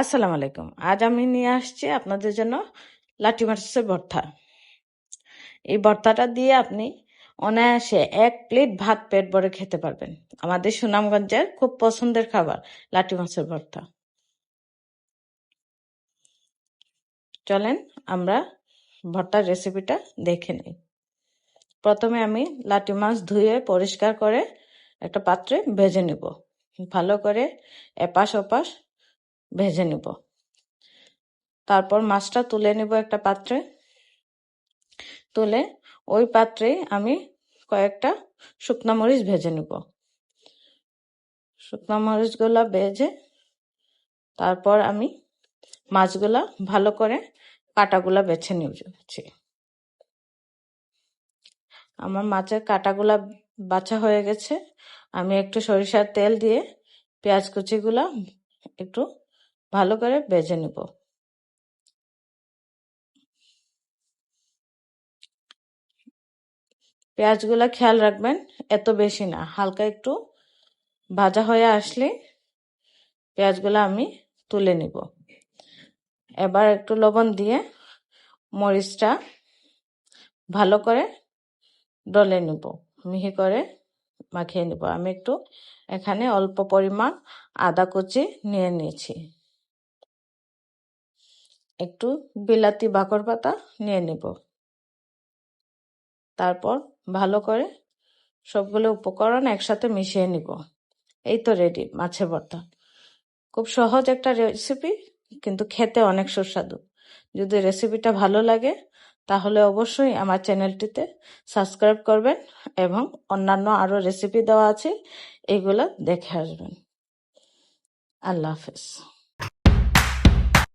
আসসালামু আলাইকুম। আজ আমি নিয়ে আসছি আপনাদের জন্য লাটি মাছের ভর্তা। এই ভর্তাটা দিয়ে আপনি অনায়াসে এক প্লেট ভাত পেট ভরে খেতে পারবেন। আমাদের সুনামগঞ্জের খুব পছন্দের খাবার লাটি মাছের ভর্তা। চলেন আমরা ভর্তার রেসিপিটা দেখে নিই। প্রথমে আমি লাটি মাছ ধুয়ে পরিষ্কার করে একটা পাত্রে ভেজে নেব। ভালো করে এপাশ ওপাশ ভেজে নিব। তারপর মাছটা তুলে নিব একটা পাত্রে। তুলে ওই পাত্রে আমি কয়েকটা শুকনো মরিচ ভেজে নিব। শুকনো মরিচগুলো ভেজে তারপর আমি মাছগুলা ভালো করে কাটাগুলা বেছে নিয়েছি আমার মাছের কাটাগুলা বাছা হয়ে গেছে। আমি একটু সরিষার তেল দিয়ে পেঁয়াজ কুচিগুলা একটু ভালো করে বেজে নেব। পেঁয়াজগুলা খেয়াল রাখবেন, এত বেশি না, হালকা একটু ভাজা হয়ে আসলে পেঁয়াজগুলো আমি তুলে নিব। এবার একটু লবণ দিয়ে মরিচটা ভালো করে ডলে নিব, মিহি করে মাখিয়ে নিব। আমি একটু এখানে অল্প পরিমাণ আদা কুচি নিয়ে নিয়েছি। একটু বিলাতি বাকর পাতা নিয়ে নেব। তারপর ভালো করে সবগুলো উপকরণ একসাথে মিশিয়ে নিব। এই তো রেডি মাছের ভর্তা। খুব সহজ একটা রেসিপি কিন্তু খেতে অনেক সুস্বাদু। যদি রেসিপিটা ভালো লাগে, তাহলে অবশ্যই আমার চ্যানেলটিতে সাবস্ক্রাইব করবেন এবং অন্যান্য আরও রেসিপি দেওয়া আছে, এগুলো দেখে আসবেন। আল্লাহ হাফেজ।